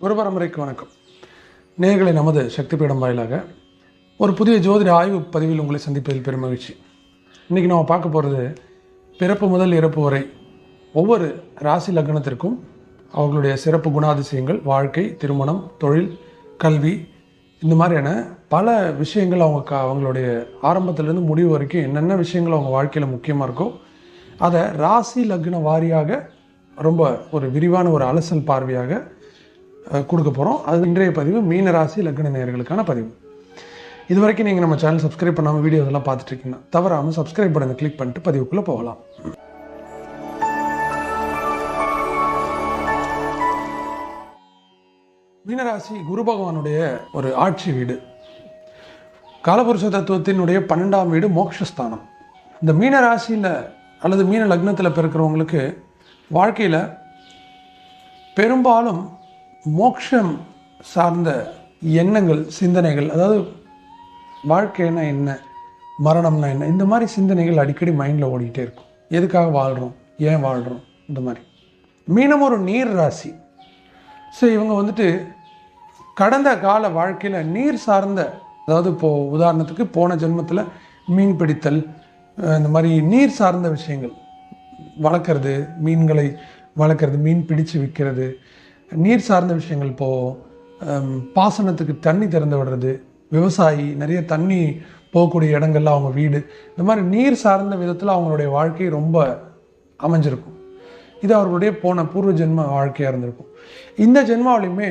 ஒரு பரம்பரைக்கு வணக்கம். நேர்களை நமது சக்தி பீடம் வாயிலாக ஒரு புதிய ஜோதிட ஆய்வு பதிவில் உங்களை சந்திப்பதில் பெரும் மகிழ்ச்சி. இன்றைக்கி நம்ம பார்க்க போகிறது பிறப்பு முதல் இறப்பு வரை ஒவ்வொரு ராசி லக்னத்திற்கும் அவர்களுடைய சிறப்பு குணாதிசயங்கள் வாழ்க்கை திருமணம் தொழில் கல்வி இந்த மாதிரியான பல விஷயங்கள் அவங்க க அவங்களுடைய ஆரம்பத்திலேருந்து முடிவு வரைக்கும் என்னென்ன விஷயங்கள் அவங்க வாழ்க்கையில் முக்கியமாக இருக்கோ அதை ராசி லக்ன வாரியாக ரொம்ப ஒரு விரிவான ஒரு அலசல் பார்வையாக கொடுக்க போகிறோம் அது இன்றைய பதிவு மீன ராசி லக்ன நேயர்களுக்கான பதிவு. இது வரைக்கும் நீங்கள் நம்ம சேனல் சப்ஸ்கிரைப் பண்ணாமல் வீடியோ இதெல்லாம் பார்த்துட்டு இருக்கீங்கன்னா தவறாமல் சப்ஸ்கிரைப் பட்டனை கிளிக் பண்ணிட்டு பதிவுக்குள்ளே போகலாம். மீனராசி குரு பகவானுடைய ஒரு ஆட்சி வீடு. காலபுருஷ தத்துவத்தினுடைய பன்னெண்டாம் வீடு மோக்ஷஸ்தானம். இந்த மீன ராசியில் அல்லது மீன லக்னத்தில் பிறக்கிறவங்களுக்கு வாழ்க்கையில் பெரும்பாலும் மோக்ஷம் சார்ந்த எண்ணங்கள் சிந்தனைகள் அதாவது வாழ்க்கைனா என்ன மரணம்னா என்ன இந்த மாதிரி சிந்தனைகள் அடிக்கடி மைண்டில் ஓடிக்கிட்டே இருக்கும். எதுக்காக வாழ்கிறோம் ஏன் வாழ்கிறோம் இந்த மாதிரி. மீனம் ஒரு நீர் ராசி. ஸோ இவங்க வந்துட்டு கடந்த கால வாழ்க்கையில் நீர் சார்ந்த அதாவது இப்போது உதாரணத்துக்கு போன ஜென்மத்தில் மீன் பிடித்தல் இந்த மாதிரி நீர் சார்ந்த விஷயங்கள் வளர்க்குறது மீன்களை வளர்க்குறது மீன் பிடிச்சு விற்கிறது நீர் சார்ந்த விஷயங்கள் இப்போது பாசனத்துக்கு தண்ணி திறந்து விடுறது விவசாயி நிறைய தண்ணி போகக்கூடிய இடங்கள்ல அவங்க வீடு இந்த மாதிரி நீர் சார்ந்த விதத்தில் அவங்களுடைய வாழ்க்கை ரொம்ப அமைஞ்சிருக்கும். இது அவர்களுடைய போன பூர்வ ஜென்ம வாழ்க்கையாக இருந்திருக்கும். இந்த ஜென்மாவிலையுமே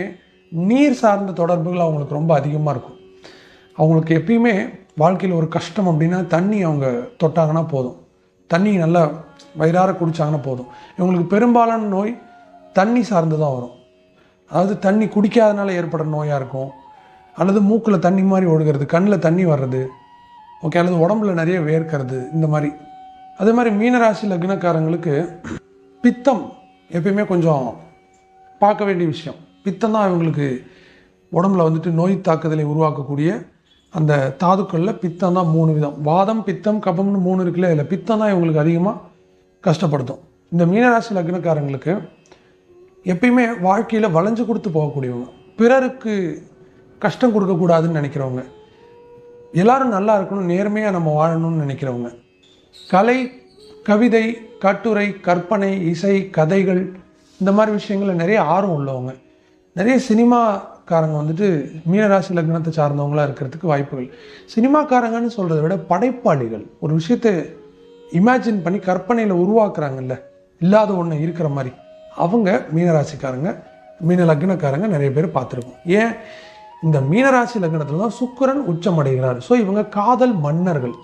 நீர் சார்ந்த தொடர்புகள் அவங்களுக்கு ரொம்ப அதிகமாக இருக்கும். அவங்களுக்கு எப்பயுமே வாழ்க்கையில் ஒரு கஷ்டம் அப்படின்னா தண்ணி அவங்க தொட்டாங்கன்னா போதும். தண்ணி நல்லா வயிறார குடித்தாங்கன்னா போதும். இவங்களுக்கு பெரும்பாலான நோய் தண்ணி சார்ந்து தான் வரும். அதாவது தண்ணி குடிக்காதனால ஏற்படுற நோயாக இருக்கும். அல்லது மூக்கில் தண்ணி மாதிரி ஒழுகிறது கண்ணில் தண்ணி வர்றது ஓகே அல்லது உடம்புல நிறைய வேர்க்கிறது இந்த மாதிரி. அதே மாதிரி மீனராசி லக்னக்காரங்களுக்கு பித்தம் எப்பயுமே கொஞ்சம் பார்க்க வேண்டிய விஷயம். பித்தம் தான் இவங்களுக்கு உடம்புல வந்துட்டு நோய் தாக்குதலை உருவாக்கக்கூடிய அந்த தாதுக்களில் பித்தம் தான் மூணு விதம். வாதம் பித்தம் கபம்னு மூணு இருக்குல்ல இதில் பித்தம் தான் இவங்களுக்கு அதிகமாக கஷ்டப்படுத்தும். இந்த மீனராசி லக்னக்காரங்களுக்கு எப்பயுமே வாழ்க்கையில் வளைஞ்சு கொடுத்து போகக்கூடியவங்க. பிறருக்கு கஷ்டம் கொடுக்கக்கூடாதுன்னு நினைக்கிறவங்க. எல்லாரும் நல்லா இருக்கணும் நேர்மையாக நம்ம வாழணும்னு நினைக்கிறவங்க. கலை கவிதை கட்டுரை கற்பனை இசை கதைகள் இந்த மாதிரி விஷயங்களில் நிறைய ஆர்வம் உள்ளவங்க. நிறைய சினிமாக்காரங்க வந்துட்டு மீனராசி லக்னத்தை சார்ந்தவங்களாக இருக்கிறதுக்கு வாய்ப்புகள். சினிமாக்காரங்கன்னு சொல்கிறத விட படைப்பாளிகள். ஒரு விஷயத்தை இமேஜின் பண்ணி கற்பனையில் உருவாக்குறாங்கல்ல. இல்லாத ஒன்று இருக்கிற மாதிரி. அவங்க மீனராசிக்காரங்க மீன லக்னக்காரங்க நிறைய பேர் பார்த்துருக்கோம். ஏன்? இந்த மீனராசி லக்னத்தில் தான் சுக்கரன் உச்சமடைகிறார். ஸோ இவங்க காதல் மன்னர்கள்.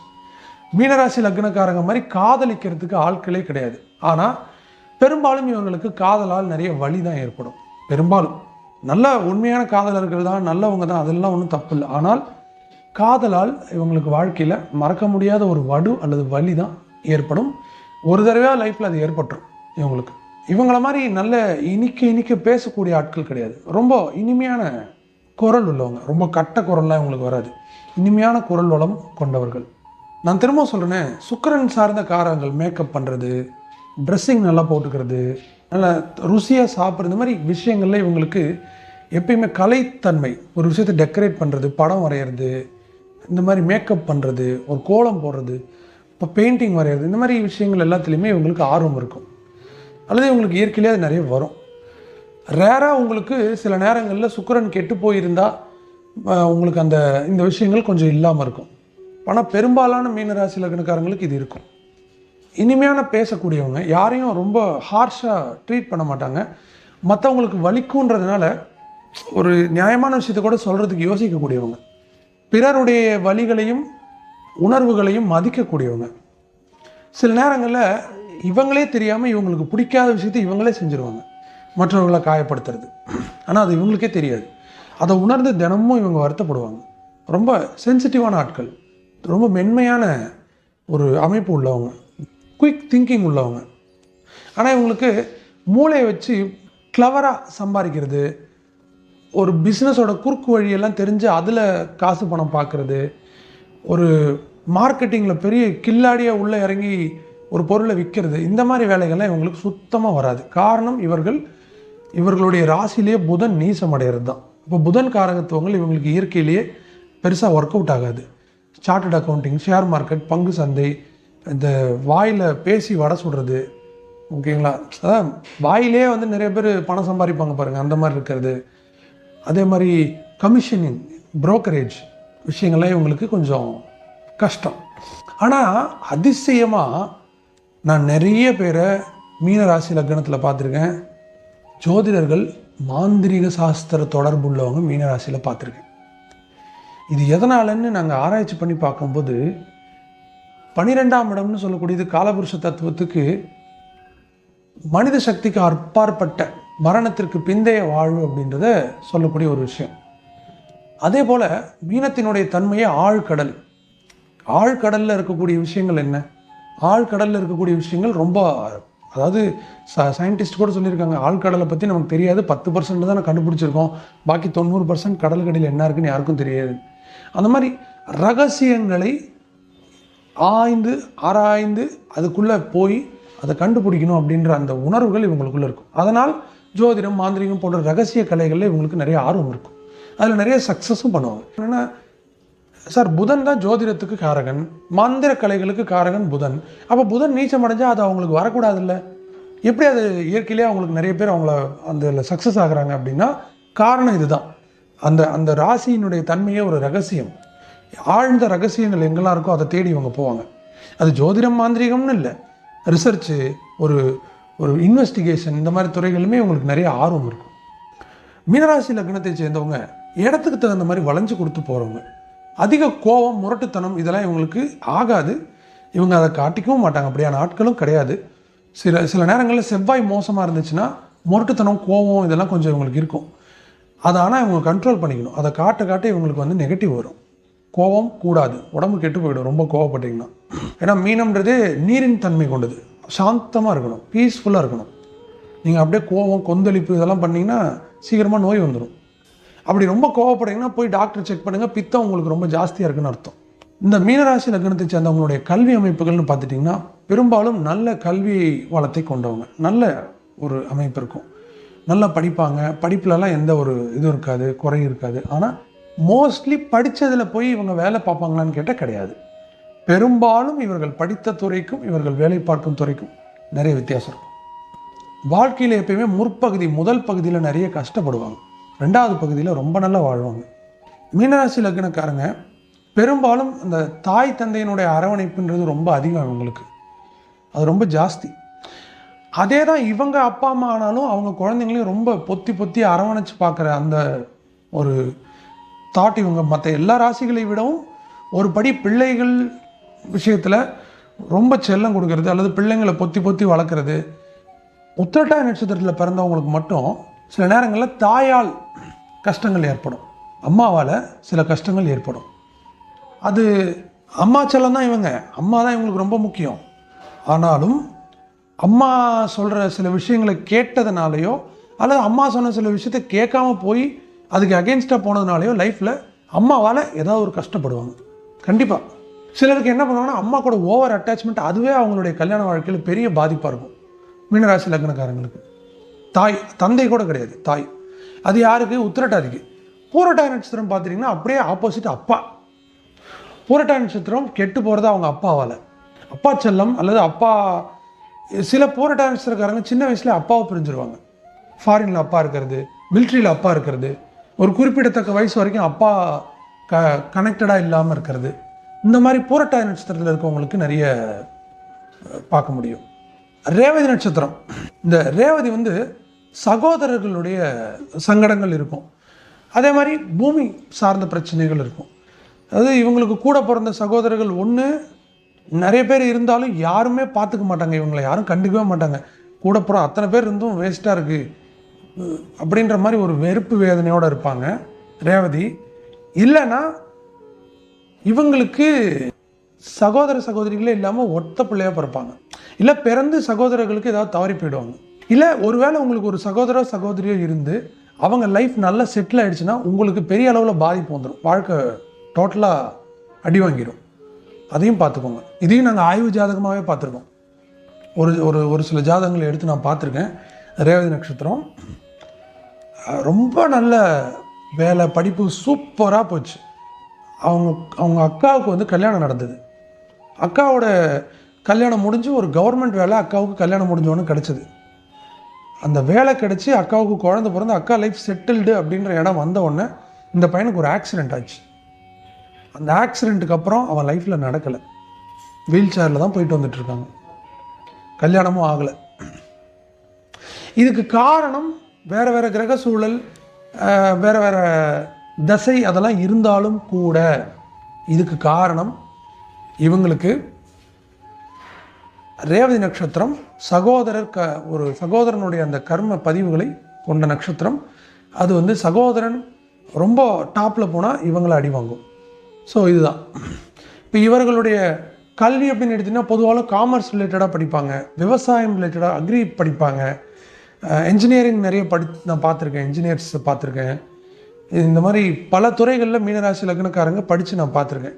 மீனராசி லக்னக்காரங்க மாதிரி காதலிக்கிறதுக்கு ஆட்களே கிடையாது. ஆனால் பெரும்பாலும் இவங்களுக்கு காதலால் நிறைய வலி தான் ஏற்படும். பெரும்பாலும். நல்ல உண்மையான காதலர்கள் தான் நல்லவங்க தான் அதெல்லாம் ஒன்றும் தப்பு இல்லை. ஆனால் காதலால் இவங்களுக்கு வாழ்க்கையில் மறக்க முடியாத ஒரு வடு அல்லது வலி தான் ஏற்படும். ஒரு தடவையாக லைஃப்பில் அது ஏற்பட்டுரும் இவங்களுக்கு. இவங்கள மாதிரி நல்ல இனிக்க இனிக்க பேசக்கூடிய ஆட்கள் கிடையாது. ரொம்ப இனிமையான குரல் உள்ளவங்க. ரொம்ப கட்ட குரல்லாம் இவங்களுக்கு வராது. இனிமையான குரல் வளம் கொண்டவர்கள். நான் திரும்ப சொல்கிறேனே சுக்கிரன் சார்ந்த காரங்கள் மேக்கப் பண்ணுறது ட்ரெஸ்ஸிங் நல்லா போட்டுக்கிறது நல்லா ருசியாக சாப்பிட்றது இந்த மாதிரி விஷயங்கள்ல இவங்களுக்கு எப்பயுமே கலைத்தன்மை. ஒரு விஷயத்தை டெக்கரேட் பண்ணுறது படம் வரைகிறது இந்த மாதிரி மேக்கப் பண்ணுறது ஒரு கோலம் போடுறது இப்போ பெயிண்டிங் வரைகிறது இந்த மாதிரி விஷயங்கள் எல்லாத்துலேயுமே இவங்களுக்கு ஆர்வம் இருக்கும். அல்லது உங்களுக்கு இயற்கையிலே அது நிறைய வரும். ரேராக உங்களுக்கு சில நேரங்களில் சுக்கிரன் கெட்டு போயிருந்தால் உங்களுக்கு அந்த இந்த விஷயங்கள் கொஞ்சம் இல்லாமல் இருக்கும். ஆனால் பெரும்பாலான மீனராசி லக்னக்காரங்களுக்கு இது இருக்கும். இனிமையான பேசக்கூடியவங்க யாரையும் ரொம்ப ஹார்ஷாக ட்ரீட் பண்ண மாட்டாங்க. மற்றவங்களுக்கு வலிக்குன்றதுனால ஒரு நியாயமான விஷயத்தை கூட சொல்கிறதுக்கு யோசிக்கக்கூடியவங்க. பிறருடைய வலிகளையும் உணர்வுகளையும் மதிக்கக்கூடியவங்க. சில நேரங்களில் இவங்களே தெரியாமல் இவங்களுக்கு பிடிக்காத விஷயத்தை இவங்களே செஞ்சுருவாங்க. மற்றவர்களை காயப்படுத்துறது. ஆனால் அது இவங்களுக்கே தெரியாது. அதை உணர்ந்து தினமும் இவங்க வருத்தப்படுவாங்க. ரொம்ப சென்சிட்டிவான ஆட்கள். ரொம்ப மென்மையான ஒரு அமைப்பு உள்ளவங்க. குயிக் திங்கிங் உள்ளவங்க. ஆனால் இவங்களுக்கு மூளையை வச்சு கிளவராக சம்பாதிக்கிறது ஒரு பிஸ்னஸோட குறுக்கு வழியெல்லாம் தெரிஞ்சு அதில் காசு பணம் பார்க்குறது ஒரு மார்க்கெட்டிங்கில் பெரிய கில்லாடியாக உள்ளே இறங்கி ஒரு பொருளை விற்கிறது இந்த மாதிரி வேலைகள்லாம் இவங்களுக்கு சுத்தமாக வராது. காரணம் இவர்கள் இவர்களுடைய ராசியிலேயே புதன் நீசம் அடைகிறது தான் இப்போ புதன் காரகத்துவங்கள் இவங்களுக்கு இயற்கையிலேயே பெருசாக ஒர்க் அவுட் ஆகாது. சார்ட்டர்ட் அக்கௌண்டிங் ஷேர் மார்க்கெட் பங்கு சந்தை இந்த வாயில் பேசி வடை சுடுறது ஓகேங்களா? அதான் வாயிலே வந்து நிறைய பேர் பணம் சம்பாதிப்பாங்க பாருங்கள் அந்த மாதிரி இருக்கிறது. அதே மாதிரி கமிஷனிங் புரோக்கரேஜ் விஷயங்கள்லாம் இவங்களுக்கு கொஞ்சம் கஷ்டம். ஆனால் அதிசயமாக நான் நிறைய பேரை மீன ராசி லக்னத்தில் பார்த்துருக்கேன். ஜோதிடர்கள் மாந்திரீக சாஸ்திர தொடர்புள்ளவங்க மீன ராசியில் பார்த்துருக்கேன். இது எதனாலன்னு நாங்கள் ஆராய்ச்சி பண்ணி பார்க்கும்போது பனிரெண்டாம் இடம்னு சொல்லக்கூடியது காலபுருஷ தத்துவத்துக்கு மனித சக்திக்கு அப்பாற்பட்ட மரணத்திற்கு பிந்தைய வாழ்வு அப்படின்றத சொல்லக்கூடிய ஒரு விஷயம். அதே போல் மீனத்தினுடைய தன்மையே ஆழ்கடல். ஆழ்கடலில் இருக்கக்கூடிய விஷயங்கள் என்ன? ஆழ்கடலில் இருக்கக்கூடிய விஷயங்கள் ரொம்ப அதாவது ச சயின்டிஸ்ட் கூட சொல்லியிருக்காங்க ஆழ்கடலை பற்றி நமக்கு தெரியாது. பத்து பர்சன்ட் தான் கண்டுபிடிச்சிருக்கோம். பாக்கி தொண்ணூறு பர்சன்ட் கடலுக்கடியில் என்ன இருக்குன்னு யாருக்கும் தெரியாது. அந்த மாதிரி ரகசியங்களை ஆய்ந்து ஆராய்ந்து அதுக்குள்ளே போய் அதை கண்டுபிடிக்கணும் அப்படின்ற அந்த உணர்வுகள் இவங்களுக்குள்ளே இருக்கும். அதனால் ஜோதிடம் மாந்திரிகம் போன்ற ரகசிய கலைகளில் இவங்களுக்கு நிறைய ஆர்வம் இருக்கும். அதில் நிறைய சக்ஸஸும் பண்ணுவாங்க. என்னென்னா சார் புதன் தான் ஜோதிடத்துக்கு காரகன். மந்திர கலைகளுக்கு காரகன் புதன். அப்போ புதன் நீச்சம் அடைஞ்சால் அது அவங்களுக்கு வரக்கூடாதுல்ல? எப்படி அது இயற்கையிலே அவங்களுக்கு நிறைய பேர் அவங்கள அந்த சக்ஸஸ் ஆகுறாங்க அப்படின்னா காரணம் இதுதான். அந்த அந்த ராசியினுடைய தன்மையே ஒரு ரகசியம். ஆழ்ந்த ரகசியங்கள் எங்கெல்லாம் இருக்கோ அதை தேடி இவங்க போவாங்க. அது ஜோதிடம் மாந்திரிகம்னு இல்லை. ரிசர்ச்சு ஒரு ஒரு இன்வெஸ்டிகேஷன் இந்த மாதிரி துறைகளுமே இவங்களுக்கு நிறைய ஆர்வம் இருக்கும். மீனராசி லக்னத்தை சேர்ந்தவங்க இடத்துக்கு தகுந்த மாதிரி வளைஞ்சு கொடுத்து போகிறவங்க அதிக கோபம் முரட்டுத்தனம் இதெல்லாம் இவங்களுக்கு ஆகாது. இவங்க அதை காட்டிக்கவும் மாட்டாங்க. அப்படியான ஆட்களும் கிடையாது. சில சில நேரங்களில் செவ்வாய் மோசமாக இருந்துச்சுன்னா முரட்டுத்தனம் கோபம் இதெல்லாம் கொஞ்சம் இவங்களுக்கு இருக்கும். அதை ஆனால் இவங்க கண்ட்ரோல் பண்ணிக்கணும். அதை காட்ட காட்ட இவங்களுக்கு வந்து நெகட்டிவ் வரும். கோபம் கூடாது. உடம்பு கெட்டு போயிடும். ரொம்ப கோவப்பட்டிங்கன்னா ஏன்னா மீனம்ன்றதே நீரின் தன்மை கொண்டது. சாந்தமாக இருக்கணும். பீஸ்ஃபுல்லாக இருக்கணும். நீங்கள் அப்படியே கோபம் கொந்தளிப்பு இதெல்லாம் பண்ணிங்கன்னா சீக்கிரமாக நோய் வந்துடும் அப்படி ரொம்ப கோவப்படுறீங்கன்னா போய் டாக்டர் செக் பண்ணுங்கள் பித்தம் உங்களுக்கு ரொம்ப ஜாஸ்தியாக இருக்குன்னு அர்த்தம். இந்த மீனராசி லக்னத்தை சேர்ந்தவங்களுடைய கல்வி அமைப்புகள்னு பார்த்துட்டிங்கன்னா பெரும்பாலும் நல்ல கல்வி வளத்தை கொண்டவங்க. நல்ல ஒரு அமைப்பு இருக்கும். நல்லா படிப்பாங்க. படிப்புலலாம் எந்த ஒரு இதுவும் இருக்காது குறை இருக்காது. ஆனால் மோஸ்ட்லி படித்ததில் போய் இவங்க வேலை பார்ப்பாங்களான்னு கேட்டால் கிடையாது. பெரும்பாலும் இவர்கள் படித்த துறைக்கும் இவர்கள் வேலை பார்க்கும் துறைக்கும் நிறைய வித்தியாசம் இருக்கும். வாழ்க்கையில் எப்பயுமே முற்பகுதி முதல் பகுதியில் நிறைய கஷ்டப்படுவாங்க. ரெண்டாவது பகுதியில் ரொம்ப நல்லா வாழ்வாங்க. மீனராசி லக்னக்காரங்க பெரும்பாலும் அந்த தாய் தந்தையினுடைய அரவணைப்புன்றது ரொம்ப அதிகம் இவங்களுக்கு அது ரொம்ப ஜாஸ்தி. அதே தான் இவங்க அப்பா அம்மா ஆனாலும் அவங்க குழந்தைங்களையும் ரொம்ப பொத்தி பொத்தி அரவணைச்சு பார்க்குற அந்த ஒரு தாட் இவங்க. மற்ற எல்லா ராசிகளை விடவும் ஒரு படி பிள்ளைகள் விஷயத்தில் ரொம்ப செல்லம் கொடுக்கறது அல்லது பிள்ளைங்களை பொத்தி பொத்தி வளர்க்குறது. உத்திரட்டாய நட்சத்திரத்தில் பிறந்தவங்களுக்கு மட்டும் சில நேரங்களில் தாயால் கஷ்டங்கள் ஏற்படும். அம்மாவால் சில கஷ்டங்கள் ஏற்படும். அது அம்மா செல்லம் தான் இவங்க. அம்மா தான் இவங்களுக்கு ரொம்ப முக்கியம். ஆனாலும் அம்மா சொல்கிற சில விஷயங்களை கேட்டதுனாலையோ அல்லது அம்மா சொன்ன சில விஷயத்தை கேட்காம போய் அதுக்கு அகேன்ஸ்டாக போனதுனாலையோ லைஃப்பில் அம்மாவால் ஏதாவது ஒரு கஷ்டப்படுவாங்க. கண்டிப்பாக சிலருக்கு என்ன பண்ணுவாங்கன்னா அம்மா கூட ஓவர் அட்டாச்மெண்ட் அதுவே அவங்களுடைய கல்யாண வாழ்க்கையில் பெரிய பாதிப்பாக இருக்கும். மீனராசி லக்னக்காரங்களுக்கு. தாய் தந்தை கூட கிடையாது. தாய். அது யாருக்கு? உத்திரட்டாதிக்கு. பூரட்டாதி நட்சத்திரம் பார்த்துட்டிங்கன்னா அப்படியே ஆப்போசிட் அப்பா. பூரட்டாதி நட்சத்திரம் கெட்டு போகிறது அவங்க அப்பாவால் அப்பா செல்லம் அல்லது அப்பா சில பூரட்டாதி நட்சத்திரக்காரங்க சின்ன வயசில் அப்பாவை பிரிஞ்சிருவாங்க. ஃபாரினில் அப்பா இருக்கிறது மிலிட்ரியில் அப்பா இருக்கிறது. ஒரு குறிப்பிடத்தக்க வயசு வரைக்கும் அப்பா க கனெக்டடாக இல்லாமல் இருக்கிறது. இந்த மாதிரி பூரட்டாதி நட்சத்திரத்தில் இருக்கவங்களுக்கு நிறைய பார்க்க முடியும். ரேவதி நட்சத்திரம். இந்த ரேவதி வந்து சகோதரர்களுடைய சங்கடங்கள் இருக்கும். அதே மாதிரி பூமி சார்ந்த பிரச்சனைகள் இருக்கும். அதாவது இவங்களுக்கு கூட பிறந்த சகோதரர்கள் ஒன்று நிறைய பேர் இருந்தாலும் யாருமே பார்த்துக்க மாட்டாங்க. இவங்களை யாரும் கண்டுக்கவே மாட்டாங்க. கூட பிற அத்தனை பேர் இருந்தும் வேஸ்ட்டாக இருக்குது அப்படின்ற மாதிரி ஒரு வெறுப்பு வேதனையோடு இருப்பாங்க. ரேவதி இல்லைன்னா இவங்களுக்கு சகோதர சகோதரிகளே இல்லாமல் ஒத்த பிள்ளையாக பிறப்பாங்க. இல்லை பிறந்து சகோதரர்களுக்கு ஏதாவது தவறி போயிடுவாங்க. இல்லை ஒருவேளை உங்களுக்கு ஒரு சகோதரோ சகோதரியோ இருந்து அவங்க லைஃப் நல்லா செட்டில் ஆகிடுச்சுன்னா உங்களுக்கு பெரிய அளவில் பாதிப்பு வந்துடும் வாழ்க்கை டோட்டலாக அடி வாங்கிடும் அதையும் பார்த்துக்கோங்க. இதையும் நாங்கள் ஆய்வு ஜாதகமாகவே பார்த்துருக்கோம். ஒரு ஒரு ஒரு சில ஜாதகங்களை எடுத்து நான் பார்த்துருக்கேன். ரேவதி நட்சத்திரம். ரொம்ப நல்ல வேலை படிப்பு சூப்பராக போச்சு. அவங்க அவங்க அக்காவுக்கு வந்து கல்யாணம் நடந்தது. அக்காவோட கல்யாணம் முடிஞ்சு ஒரு கவர்மெண்ட் வேலை அக்காவுக்கு கல்யாணம் முடிஞ்சோன்னு கிடச்சிது. அந்த வேலை கிடச்சி அக்காவுக்கு குழந்த பிறந்து அக்கா லைஃப் செட்டில்டு அப்படின்ற இடம் வந்த உடனே இந்த பையனுக்கு ஒரு ஆக்சிடெண்ட் ஆச்சு. அந்த ஆக்சிடெண்ட்டுக்கு அப்புறம் அவன் லைஃப்பில் நடக்கலை. வீல் சேரில் தான் போயிட்டு வந்துட்டுருக்காங்க கல்யாணமும் ஆகலை. இதுக்கு காரணம் வேறு வேறு கிரக சூழல் வேறு வேறு வேற தசை அதெல்லாம் இருந்தாலும் கூட இதுக்கு காரணம் இவங்களுக்கு ரேவதி நட்சத்திரம் சகோதரர் க ஒரு சகோதரனுடைய அந்த கர்ம பதிவுகளை கொண்ட நட்சத்திரம். அது வந்து சகோதரன் ரொம்ப டாப்பில் போனால் இவங்களை அடி வாங்கும். ஸோ இதுதான். இப்போ இவர்களுடைய கல்வி அப்படின்னு எடுத்தீங்கன்னா பொதுவாக காமர்ஸ் ரிலேட்டடாக படிப்பாங்க. விவசாயம் ரிலேட்டடாக அக்ரி படிப்பாங்க. என்ஜினியரிங் நிறைய படி நான் பார்த்துருக்கேன். இன்ஜினியர்ஸ் பார்த்துருக்கேன். இந்த மாதிரி பல துறைகளில் மீனராசி லக்னக்காரங்க படித்து நான் பார்த்துருக்கேன்.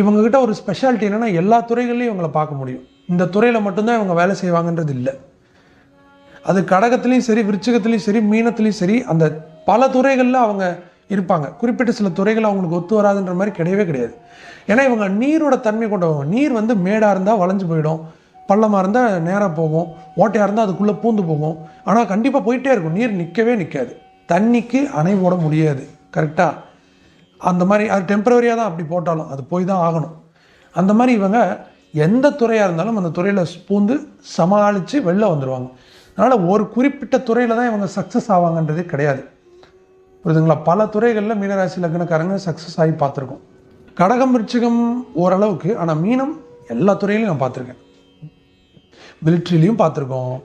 இவங்கக்கிட்ட ஒரு ஸ்பெஷாலிட்டி என்னென்னா எல்லா துறைகள்லையும் இவங்களை பார்க்க முடியும். இந்த துறையில் மட்டும்தான் இவங்க வேலை செய்வாங்கன்றது இல்லை. அது கடகத்துலேயும் சரி விருச்சிகத்துலேயும் சரி மீனத்துலேயும் சரி அந்த பல துறைகளில் அவங்க இருப்பாங்க. குறிப்பிட்ட சில துறைகள் அவங்களுக்கு ஒத்து வராதுன்ற மாதிரி கிடையவே கிடையாது. ஏன்னா இவங்க நீரோட தன்மை கொண்டவங்க. நீர் வந்து மேடாக இருந்தால் வளைஞ்சு போயிடும். பள்ளமாக இருந்தால் நேராக போகும். ஓட்டையாக இருந்தால் அதுக்குள்ளே பூந்து போகும். ஆனால் கண்டிப்பாக போயிட்டே இருக்கும். நீர் நிற்கவே நிற்காது தண்ணிக்கு அணை போட முடியாது கரெக்டாக அந்த மாதிரி அது டெம்பரவரியாக தான் அப்படி போட்டாலும் அது போய் தான் ஆகணும். அந்த மாதிரி இவங்க எந்த துறையாக இருந்தாலும் அந்த துறையில் பூந்து சமாளித்து வெளில வந்துடுவாங்க அதனால் ஒரு குறிப்பிட்ட துறையில் தான் இவங்க சக்ஸஸ் ஆவாங்கன்றதே கிடையாது. புரியுதுங்களா? பல துறைகளில் மீனராசி லக்னக்காரங்க சக்ஸஸ் ஆகி பார்த்துருக்கோம். கடகம் விருச்சிகம் ஓரளவுக்கு ஆனால் மீனம் எல்லா துறையிலையும் நான் பார்த்துருக்கேன். மிலிட்ரிலையும் பார்த்துருக்கோம்.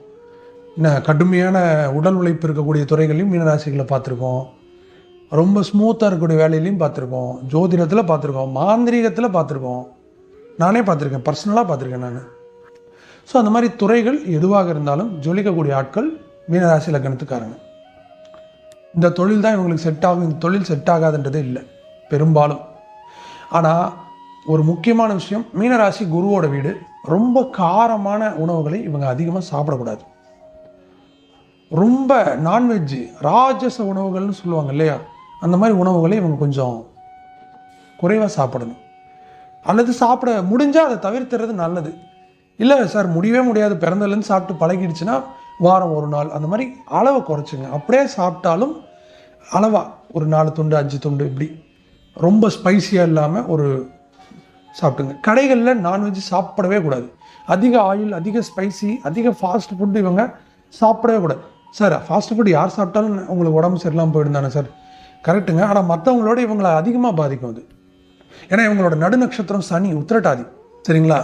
என்ன கடுமையான உடல் உழைப்பு இருக்கக்கூடிய துறைகளையும் மீனராசிகளை பார்த்துருக்கோம். ரொம்ப ஸ்மூத்தாக இருக்கக்கூடிய வேலையிலையும் பார்த்துருக்கோம். ஜோதிடத்தில் பார்த்துருக்கோம். மாந்திரீகத்தில் பார்த்துருக்கோம். நானே பார்த்துருக்கேன். பர்சனலாக பார்த்துருக்கேன் நான். ஸோ அந்த மாதிரி துறைகள் எதுவாக இருந்தாலும் ஜொலிக்கக்கூடிய ஆட்கள் மீனராசி லக்னத்துக்காரங்க. இந்த தொழில் தான் இவங்களுக்கு செட் ஆகும். இந்த தொழில் செட் ஆகாதுன்றதே இல்லை. பெரும்பாலும். ஆனால் ஒரு முக்கியமான விஷயம் மீனராசி குருவோட வீடு ரொம்ப காரமான உணவுகளை இவங்க அதிகமாக சாப்பிடக்கூடாது. ரொம்ப நான்வெஜ்ஜு ராஜச உணவுகள்னு சொல்லுவாங்க இல்லையா? அந்த மாதிரி உணவுகளை இவங்க கொஞ்சம் குறைவாக சாப்பிடணும். அல்லது சாப்பிட முடிஞ்சால் அதை தவிர்த்துறது நல்லது. இல்லை சார் முடியவே முடியாது. பிறந்தலேருந்து சாப்பிட்டு பழகிடுச்சுன்னா வாரம் ஒரு நாள். அந்த மாதிரி அளவை குறைச்சிங்க. அப்படியே சாப்பிட்டாலும் அளவாக ஒரு நாலு துண்டு அஞ்சு துண்டு இப்படி. ரொம்ப ஸ்பைசியாக இல்லாமல் ஒரு சாப்பிட்டுங்க. கடைகளில் நான்வெஜ் சாப்பிடவே கூடாது. அதிக ஆயில் அதிக ஸ்பைசி அதிக ஃபாஸ்ட் ஃபுட்டு இவங்க சாப்பிடவே கூடாது. சார் ஃபாஸ்ட் ஃபுட் யார் சாப்பிட்டாலும் உங்களுக்கு உடம்பு சரியில்லாமல் போயிடும் தானே சார்? கரெக்டுங்க. ஆனால் மற்றவங்களோட இவங்களை அதிகமாக பாதிக்கும் அது. ஏன்னா இவங்களோட நடுநட்சத்திரம் சனி உத்திரட்டாதி. சரிங்களா?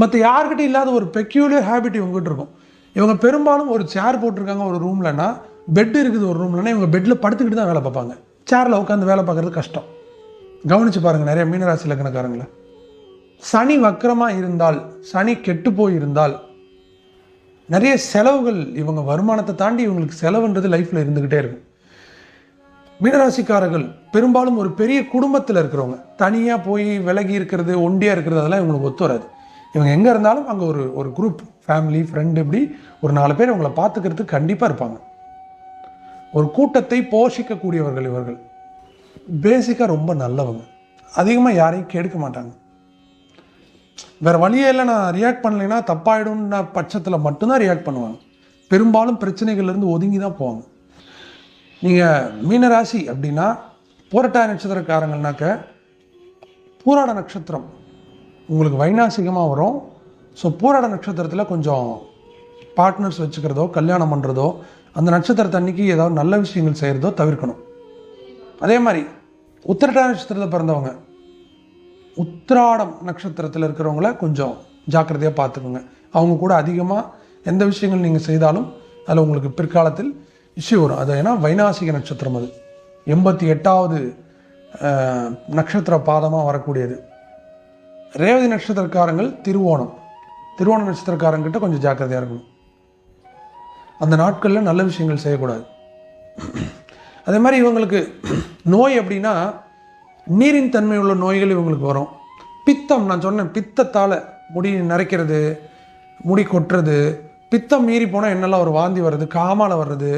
மற்ற யார்கிட்ட இல்லாத ஒரு பெக்யூலியர் ஹேபிட் இவங்ககிட்ட இருக்கும். இவங்க பெரும்பாலும் ஒரு சேர் போட்டிருக்காங்க ஒரு ரூம்லனா பெட் இருக்குது ஒரு ரூம்லனா இவங்க பெட்டில் படுத்துக்கிட்டு தான் வேலை பார்ப்பாங்க. சேரில் உட்காந்து வேலை பார்க்குறது கஷ்டம். கவனிச்சு பாருங்கள் நிறைய மீனராசி லக்னக்காரங்களை. சனி வக்கரமாக இருந்தால் சனி கெட்டு போய் இருந்தால் நிறைய செலவுகள் இவங்க வருமானத்தை தாண்டி இவங்களுக்கு செலவுன்றது லைஃப்பில் இருந்துக்கிட்டே இருக்கும். மீனராசிக்காரர்கள் பெரும்பாலும் ஒரு பெரிய குடும்பத்தில் இருக்கிறவங்க. தனியாக போய் விலகி இருக்கிறது ஒண்டியாக இருக்கிறது அதெல்லாம் இவங்களுக்கு ஒத்து வராது. இவங்க எங்கே இருந்தாலும் அங்கே ஒரு ஒரு குரூப் ஃபேமிலி ஃப்ரெண்டு இப்படி ஒரு நாலு பேர் இவங்களை பார்த்துக்கிறதுக்கு கண்டிப்பாக இருப்பாங்க. ஒரு கூட்டத்தை போஷிக்கக்கூடியவர்கள் இவர்கள். பேசிக்காக ரொம்ப நல்லவங்க. அதிகமாக யாரையும் கெடுக்க மாட்டாங்க. வேறு வழியே இல்லை நான் ரியாக்ட் பண்ணலைன்னா தப்பாயிடும்ன்ற பட்சத்தில் மட்டும்தான் ரியாக்ட் பண்ணுவாங்க. பெரும்பாலும் பிரச்சனைகள்லேருந்து ஒதுங்கி தான் போவாங்க. நீங்கள் மீனராசி அப்படின்னா பூரட்டாய நட்சத்திரக்காரங்கள்னாக்க பூராட நட்சத்திரம். உங்களுக்கு வைநாசிகமாக வரும். ஸோ பூராட நட்சத்திரத்தில் கொஞ்சம் பார்ட்னர்ஸ் வச்சுக்கிறதோ கல்யாணம் பண்ணுறதோ அந்த நட்சத்திரத்தன்னைக்கு ஏதாவது நல்ல விஷயங்கள் செய்கிறதோ தவிர்க்கணும். அதே மாதிரி உத்திரட்டாய நட்சத்திரத்தில் பிறந்தவங்க உத்திராடம் நட்சத்திரத்தில் இருக்கிறவங்கள கொஞ்சம் ஜாக்கிரதையாக பார்த்துக்குங்க. அவங்க கூட அதிகமாக எந்த விஷயங்கள் நீங்கள் செய்தாலும் அதில் உங்களுக்கு பிற்காலத்தில் இஷ்யூ வரும் அது ஏன்னா வைநாசிக நட்சத்திரம் அது. எண்பத்தி எட்டாவது நட்சத்திர பாதமாக வரக்கூடியது. ரேவதி நட்சத்திரக்காரங்கள் திருவோணம். திருவோண நட்சத்திரக்காரங்கிட்ட கொஞ்சம் ஜாக்கிரதையாக இருக்கணும். அந்த நாட்களில் நல்ல விஷயங்கள் செய்யக்கூடாது. அதே மாதிரி இவங்களுக்கு நோய் அப்படின்னா நீரின் தன்மை உள்ள நோய்கள் இவங்களுக்கு வரும். பித்தம் நான் சொன்னேன் பித்தத்தால் முடி நரைக்கிறது முடி கொட்டுறது பித்தம் மீறி போனால் என்னெல்லாம் ஒரு வாந்தி வர்றது காமால் வர்றது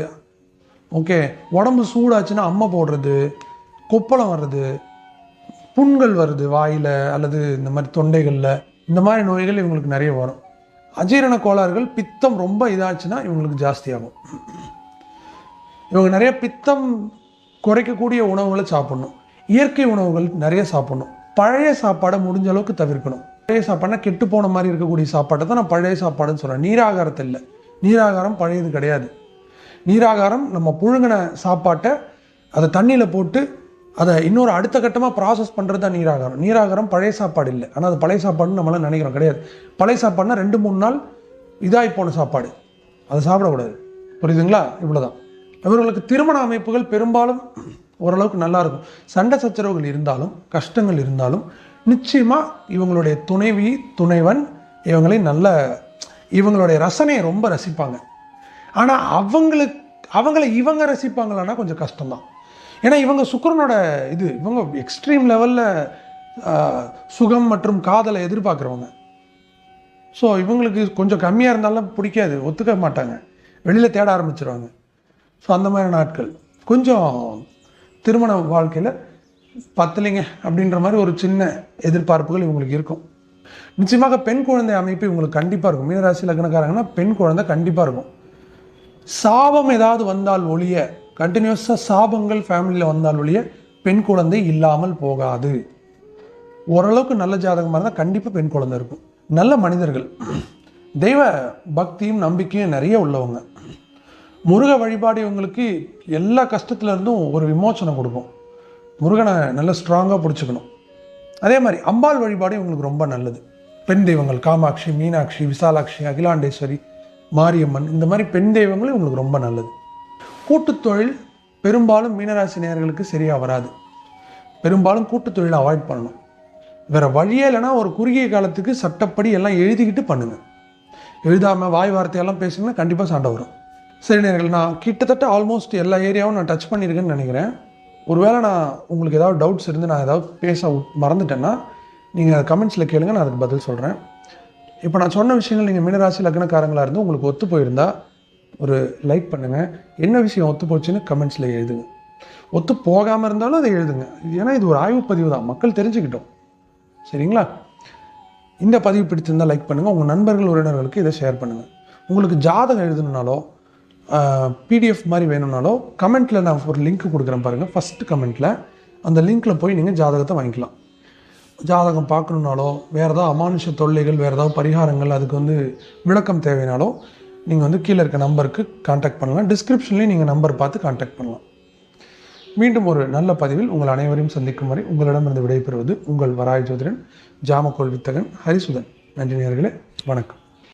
ஓகே உடம்பு சூடாச்சுன்னா அம்மை போடுறது கொப்பளம் வர்றது புண்கள் வருது வாயில் அல்லது இந்த மாதிரி தொண்டைகளில் இந்த மாதிரி நோய்கள் இவங்களுக்கு நிறைய வரும். அஜீரண கோளாறுகள் பித்தம் ரொம்ப இதாச்சுன்னா இவங்களுக்கு ஜாஸ்தியாகும். இவங்க நிறைய பித்தம் குறைக்கக்கூடிய உணவுகளை சாப்பிட்ணும். இயற்கை உணவுகள் நிறைய சாப்பிட்ணும். பழைய சாப்பாடை முடிஞ்ச அளவுக்கு தவிர்க்கணும். பழைய சாப்பாடுனா கெட்டு போன மாதிரி இருக்கக்கூடிய சாப்பாட்டை தான் நான் பழைய சாப்பாடுன்னு சொல்கிறேன் நீராகாரத்தை இல்லை. நீராகாரம் பழையது கிடையாது. நீராகாரம் நம்ம புழுங்கின சாப்பாட்டை அதை தண்ணியில் போட்டு அதை இன்னொரு அடுத்த கட்டமாக ப்ராசஸ் பண்ணுறது தான் நீராகாரம். நீராகாரம் பழைய சாப்பாடு இல்லை. ஆனால் அது பழைய சாப்பாடுன்னு நம்மளாம் நினைக்கிறோம். கிடையாது. பழைய சாப்பாடுனா ரெண்டு மூணு நாள் இதாகி போன சாப்பாடு. அதை சாப்பிடக்கூடாது. புரியுதுங்களா? இவ்வளோதான் இவர்களுக்கு திருமண அமைப்புகள் பெரும்பாலும் ஓரளவுக்கு நல்லாயிருக்கும் சண்டை சச்சரவுகள் இருந்தாலும் கஷ்டங்கள் இருந்தாலும் நிச்சயமாக இவங்களுடைய துணைவி துணைவன் இவங்களை நல்ல இவங்களுடைய ரசனையை ரொம்ப ரசிப்பாங்க. ஆனால் அவங்களுக்கு அவங்கள இவங்க ரசிப்பாங்களான்னா கொஞ்சம் கஷ்டம்தான். ஏன்னா இவங்க சுக்கரனோட இது இவங்க எக்ஸ்ட்ரீம் லெவலில் சுகம் மற்றும் காதலை எதிர்பார்க்குறவங்க. ஸோ இவங்களுக்கு கொஞ்சம் கம்மியாக இருந்தாலும் பிடிக்காது ஒத்துக்க மாட்டாங்க. வெளியில் தேட ஆரம்பிச்சிருவாங்க. ஸோ அந்த மாதிரி நாட்கள். கொஞ்சம் திருமண வாழ்க்கையில் பத்தலைங்க அப்படின்ற மாதிரி ஒரு சின்ன எதிர்பார்ப்புகள் இவங்களுக்கு இருக்கும். நிச்சயமாக பெண் குழந்தை அமைப்பு இவங்களுக்கு கண்டிப்பாக இருக்கும். மீனராசி லக்னக்காரங்கன்னா பெண் குழந்தை கண்டிப்பாக இருக்கும். சாபம் ஏதாவது வந்தால் ஒழிய கண்டினியூஸாக சாபங்கள் ஃபேமிலியில் வந்தால் ஒழிய பெண் குழந்தை இல்லாமல் போகாது. ஓரளவுக்கு நல்ல ஜாதகமாக இருந்தால் கண்டிப்பாக பெண் குழந்தை இருக்கும். நல்ல மனிதர்கள். தெய்வ பக்தியும் நம்பிக்கையும் நிறைய உள்ளவங்க. முருக வழிபாடு இவங்களுக்கு எல்லா கஷ்டத்துலேருந்தும் ஒரு விமோசனம் கொடுக்கும். முருகனை நல்ல ஸ்ட்ராங்காக பிடிச்சிக்கணும். அதே மாதிரி அம்பாள் வழிபாடு இவங்களுக்கு ரொம்ப நல்லது. பெண் தெய்வங்கள் காமாட்சி மீனாட்சி விசாலாட்சி அகிலாண்டேஸ்வரி மாரியம்மன் இந்த மாதிரி பெண் தெய்வங்களும் இவங்களுக்கு ரொம்ப நல்லது. கூட்டுத் தொழில் பெரும்பாலும் மீனராசி நேர்களுக்கு சரியாக வராது. பெரும்பாலும் கூட்டுத் தொழிலை அவாய்ட் பண்ணணும். வேறு வழியே இல்லைன்னா ஒரு குறுகிய காலத்துக்கு சட்டப்படி எல்லாம் எழுதிக்கிட்டு பண்ணுங்கள் எழுதாமல் வாய் வார்த்தையெல்லாம் பேசுங்கன்னா கண்டிப்பாக சண்டை வரும். சரி நேர்கள் நான் கிட்டத்தட்ட ஆல்மோஸ்ட் எல்லா ஏரியாவும் நான் டச் பண்ணியிருக்கேன்னு நினைக்கிறேன். ஒருவேளை நான் உங்களுக்கு ஏதாவது டவுட்ஸ் இருந்து நான் ஏதாவது பேச மறந்துட்டேன்னா நீங்கள் கமெண்ட்ஸில் கேளுங்க நான் அதுக்கு பதில் சொல்கிறேன் இப்போ நான் சொன்ன விஷயங்கள் நீங்கள் மீனராசி லக்னக்காரங்களாக இருந்து உங்களுக்கு ஒத்து போயிருந்தால் ஒரு லைக் பண்ணுங்கள் என்ன விஷயம் ஒத்து போச்சுன்னு கமெண்ட்ஸில் எழுதுங்க. ஒத்து போகாமல் இருந்தாலும் அதை எழுதுங்க. ஏன்னா இது ஒரு ஆய்வு பதிவு தான். மக்கள் தெரிஞ்சுக்கிட்டோம். சரிங்களா? இந்த பதிவு பிடிச்சிருந்தால் லைக் பண்ணுங்கள் உங்கள் நண்பர்கள் உறவினர்களுக்கு இதை ஷேர் பண்ணுங்கள் உங்களுக்கு ஜாதகம் எழுதணுனாலோ பிடிஎஃப் மாதிரி வேணும்னாலோ கமெண்ட்டில் நான் ஒரு லிங்க் கொடுக்குறேன் பாருங்கள் ஃபஸ்ட்டு கமெண்ட்டில் அந்த லிங்க்கில் போய் நீங்கள் ஜாதகத்தை வாங்கிக்கலாம். ஜாதகம் பார்க்கணுன்னாலோ வேறு ஏதாவது அமானுஷ தொல்லைகள் வேறு ஏதாவது பரிகாரங்கள் அதுக்கு வந்து விளக்கம் தேவைனாலோ நீங்கள் வந்து கீழே இருக்க நம்பருக்கு காண்டாக்ட் பண்ணலாம். டிஸ்கிரிப்ஷன்லேயும் நீங்கள் நம்பர் பார்த்து காண்டாக்ட் பண்ணலாம். மீண்டும் ஒரு நல்ல பதிவில் உங்கள் அனைவரையும் சந்திக்கும் வரை உங்களிடமிருந்து விடைபெறுவது உங்கள் வராய் ஜோதிடன் ஜாமக்கோல் வித்தகன் ஹரிசுதன். நன்றி நேர்களே வணக்கம்.